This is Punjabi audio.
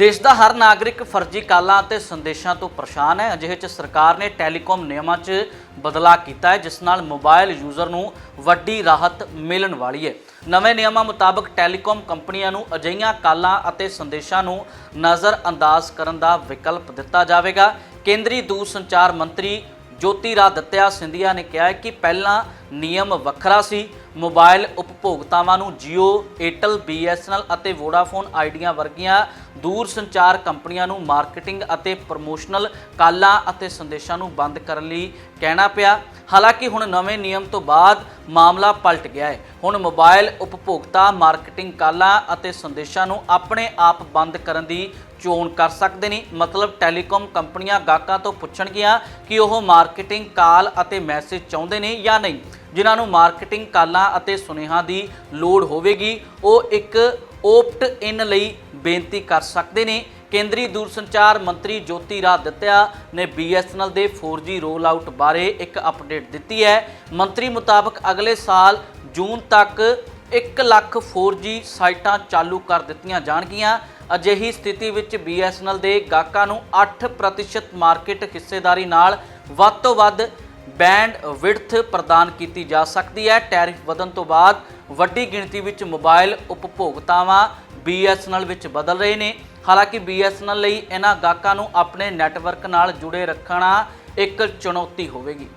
ਦੇਸ਼ ਦਾ ਹਰ ਨਾਗਰਿਕ ਫਰਜ਼ੀ ਕਾਲਾਂ ਅਤੇ ਸੰਦੇਸ਼ਾਂ ਤੋਂ ਪਰੇਸ਼ਾਨ ਹੈ। ਅਜਿਹੇ 'ਚ ਸਰਕਾਰ ਨੇ ਟੈਲੀਕਾਮ ਨਿਯਮਾਂ 'ਚ ਬਦਲਾਅ ਕੀਤਾ ਹੈ ਜਿਸ ਨਾਲ ਮੋਬਾਈਲ ਯੂਜ਼ਰ ਨੂੰ ਵੱਡੀ ਰਾਹਤ ਮਿਲਣ ਵਾਲੀ ਹੈ। ਨਵੇਂ ਨਿਯਮਾਂ ਮੁਤਾਬਕ ਟੈਲੀਕਾਮ ਕੰਪਨੀਆਂ ਨੂੰ ਅਜਿਹੀਆਂ ਕਾਲਾਂ ਅਤੇ ਸੰਦੇਸ਼ਾਂ ਨੂੰ ਨਜ਼ਰਅੰਦਾਜ਼ ਕਰਨ ਦਾ ਵਿਕਲਪ ਦਿੱਤਾ ਜਾਵੇਗਾ। ਕੇਂਦਰੀ ਦੂਰ ਸੰਚਾਰ ਮੰਤਰੀ ਜੋਤੀ ਜੋਤੀਰਾਦਿੱਤਿਆ ਸਿੰਧੀਆ ਨੇ ਕਿਹਾ ਹੈ ਕਿ ਪਹਿਲਾਂ ਨਿਯਮ ਵੱਖਰਾ ਸੀ। ਮੋਬਾਈਲ ਉਪਭੋਗਤਾਵਾਂ ਨੂੰ Jio, Airtel, BSNL ਅਤੇ Vodafone ਆਈਡੀਆਂ ਵਰਗੀਆਂ ਦੂਰ ਸੰਚਾਰ ਕੰਪਨੀਆਂ ਨੂੰ ਮਾਰਕੀਟਿੰਗ ਅਤੇ ਪ੍ਰਮੋਸ਼ਨਲ ਕਾਲਾਂ ਅਤੇ ਸੰਦੇਸ਼ਾਂ ਨੂੰ ਬੰਦ ਕਰਨ ਲਈ ਕਹਿਣਾ ਪਿਆ। ਹਾਲਾਂਕਿ ਹੁਣ ਨਵੇਂ ਨਿਯਮ ਤੋਂ ਬਾਅਦ ਮਾਮਲਾ ਪਲਟ ਗਿਆ ਹੈ। ਹੁਣ ਮੋਬਾਈਲ ਉਪਭੋਗਤਾ ਮਾਰਕੀਟਿੰਗ ਕਾਲਾਂ ਅਤੇ ਸੰਦੇਸ਼ਾਂ ਨੂੰ ਆਪਣੇ ਆਪ ਬੰਦ ਕਰਨ ਦੀ ਚੋਣ ਕਰ ਸਕਦੇ ਨੇ। ਮਤਲਬ ਟੈਲੀਕਾਮ ਕੰਪਨੀਆਂ ਗਾਹਕਾਂ ਤੋਂ ਪੁੱਛਣਗੀਆਂ ਕਿ ਉਹ ਮਾਰਕੀਟਿੰਗ ਕਾਲ ਅਤੇ ਮੈਸੇਜ ਚਾਹੁੰਦੇ ਨੇ ਜਾਂ ਨਹੀਂ। ਜਿਨ੍ਹਾਂ ਨੂੰ ਮਾਰਕੀਟਿੰਗ ਕਾਲਾਂ ਅਤੇ ਸੁਨੇਹਾਂ ਦੀ ਲੋੜ ਹੋਵੇਗੀ, ਉਹ ਇੱਕ ਓਪਟ ਇਨ ਲਈ ਬੇਨਤੀ ਕਰ ਸਕਦੇ ਨੇ। ਕੇਂਦਰੀ ਦੂਰਸੰਚਾਰ ਮੰਤਰੀ ਜੋਤੀ ਰਾਜ ਰਾਦਿੱਤਿਆ ਨੇ BSNL ਦੇ 4G ਰੋਲ ਆਊਟ ਬਾਰੇ ਇੱਕ ਅਪਡੇਟ ਦਿੱਤੀ ਹੈ। ਮੰਤਰੀ ਮੁਤਾਬਕ ਅਗਲੇ ਸਾਲ ਜੂਨ ਤੱਕ 1 ਲੱਖ 4G ਸਾਈਟਾਂ ਚਾਲੂ ਕਰ ਦਿੱਤੀਆਂ ਜਾਣਗੀਆਂ। ਅਜਿਹੀ ਸਥਿਤੀ ਵਿੱਚ BSNL ਦੇ ਗਾਹਕਾਂ ਨੂੰ 8% ਮਾਰਕੀਟ ਹਿੱਸੇਦਾਰੀ ਨਾਲ ਵੱਧ ਤੋਂ ਵੱਧ ਬੈਂਡ ਵਿਡਥ ਪ੍ਰਦਾਨ ਕੀਤੀ ਜਾ ਸਕਦੀ ਹੈ। ਟੈਰਿਫ ਵਧਣ ਤੋਂ ਬਾਅਦ ਵੱਡੀ ਗਿਣਤੀ ਵਿੱਚ ਮੋਬਾਈਲ ਉਪਭੋਗਤਾਵਾਂ BSNL ਵਿੱਚ ਬਦਲ ਰਹੇ ਨੇ। ਹਾਲਾਂਕਿ BSNL ਲਈ ਇਹਨਾਂ ਗਾਹਕਾਂ ਨੂੰ ਆਪਣੇ ਨੈਟਵਰਕ ਨਾਲ ਜੁੜੇ ਰੱਖਣਾ ਇੱਕ ਚੁਣੌਤੀ ਹੋਵੇਗੀ।